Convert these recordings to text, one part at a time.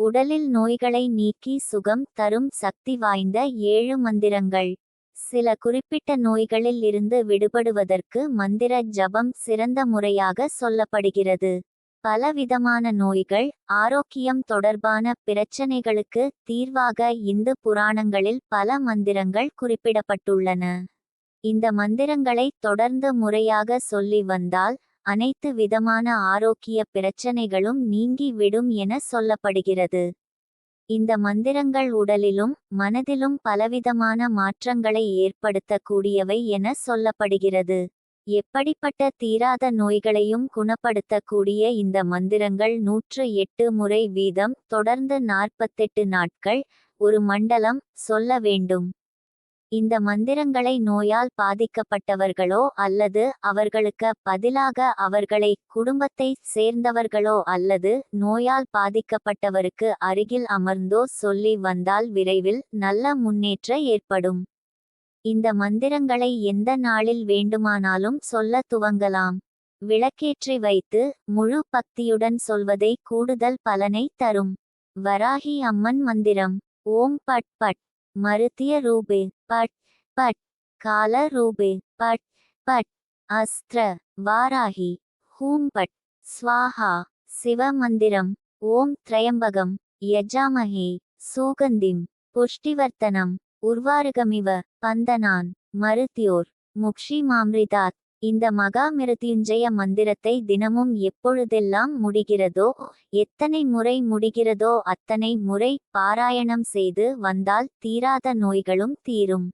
உடலில் நோய்களை நீக்கி சுகம் தரும் சக்தி வாய்ந்த ஏழு மந்திரங்கள். சில குறிப்பிட்ட நோய்களில் இருந்து விடுபடுவதற்கு மந்திர ஜபம் சிறந்த முறையாக சொல்லப்படுகிறது. பலவிதமான நோய்கள் ஆரோக்கியம் தொடர்பான பிரச்சனைகளுக்கு தீர்வாக இந்து புராணங்களில் பல மந்திரங்கள் குறிப்பிடப்பட்டுள்ளன. இந்த மந்திரங்களை தொடர்ந்து முறையாக சொல்லி வந்தால் அனைத்து விதமான ஆரோக்கிய பிரச்சனைகளும் நீங்கி விடும் என சொல்லப்படுகிறது. இந்த மந்திரங்கள் உடலிலும் மனதிலும் பலவிதமான மாற்றங்களை ஏற்படுத்தக்கூடியவை என சொல்லப்படுகிறது. எப்படிப்பட்ட தீராத நோய்களையும் குணப்படுத்தக்கூடிய இந்த மந்திரங்கள் நூற்று எட்டு முறை வீதம் தொடர்ந்து நாற்பத்தெட்டு நாட்கள் ஒரு மண்டலம் சொல்ல வேண்டும். இந்த மந்திரங்களை நோயால் பாதிக்கப்பட்டவர்களோ அல்லது அவர்களுக்கு பதிலாக அவர்களை குடும்பத்தை சேர்ந்தவர்களோ அல்லது நோயால் பாதிக்கப்பட்டவருக்கு அருகில் அமர்ந்தோ சொல்லி வந்தால் விரைவில் நல்ல முன்னேற்ற ஏற்படும். இந்த மந்திரங்களை எந்த நாளில் வேண்டுமானாலும் சொல்ல துவங்கலாம். விளக்கேற்றி வைத்து முழு பக்தியுடன் சொல்வதை கூடுதல் பலனை தரும். வராகி அம்மன் மந்திரம். ஓம் பட் பட். மருத்திய ரூபே. பட் பட் கால ரூபே பட் but Astra Varahi whom but ஸ்வாஹா சிவ மந்திரம் ஓம் திரையம்பகம் யஜாமஹே சூகந்திம் புஷ்டிவர்த்தனம் உர்வாருகமிவ பந்தனான் மருத்தியோர் முக்ஷி மாம்ரிதாத் இந்த மகா மிருத்யுஞ்சய மந்திரத்தை தினமும் எப்பொழுதெல்லாம் முடிகிறதோ எத்தனை முறை முடிகிறதோ அத்தனை முறை பாராயணம் செய்து வந்தால் தீராத நோய்களும் தீரும்.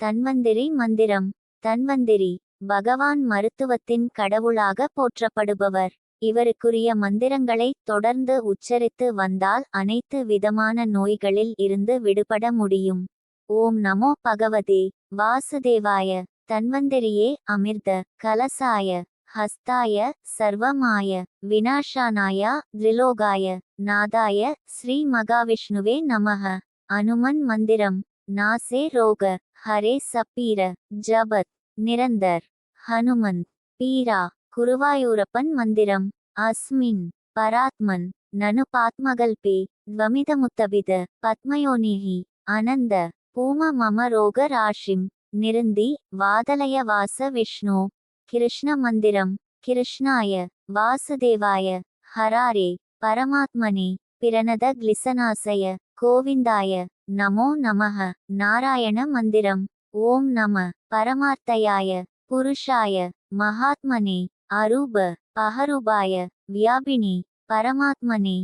தன்வந்திரி மந்திரம். தன்வந்திரி பகவான் மருத்துவத்தின் கடவுளாக போற்றப்படுபவர். இவருக்குரிய மந்திரங்களை தொடர்ந்து உச்சரித்து வந்தால் அனைத்து விதமான நோய்களில் இருந்து விடுபட முடியும். ஓம் நமோ பகவதே. வாசுதேவாய. தன்வந்தரியே அமிர்த கலசாய ஹஸ்தாய சர்வமாய வினாஷானாயா திரிலோகாய நாதாய ஸ்ரீ மகாவிஷ்ணுவே நமக. அனுமன் மந்திரம் நாசே ரோக ஹரே சப்பீர ஜபத் நிரந்தர். ஹனுமந்த் பீரா குருவாயூரப்பன் மந்திரம். அஸ்மின் பராத்மன் நனு பாத்மகல்பே த்வமிதமுத்தபித பத்மயோனிஹி அனந்த பூம மம ரோக ராஷிம். நிருந்தி வாதலய வாச விஷ்ணு. கிருஷ்ண மந்திரம் கிருஷ்ணாய வாசுதேவாய ஹராரே பரமாத்மனே பிரணத கிளிசனாசய கோவிந்தாய நமோ நமக நாராயண மந்திரம் ஓம் நம பரமார்த்தையாய புருஷாய மகாத்மனே அரூப பஹரூபாய வியாபினி பரமாத்மனே.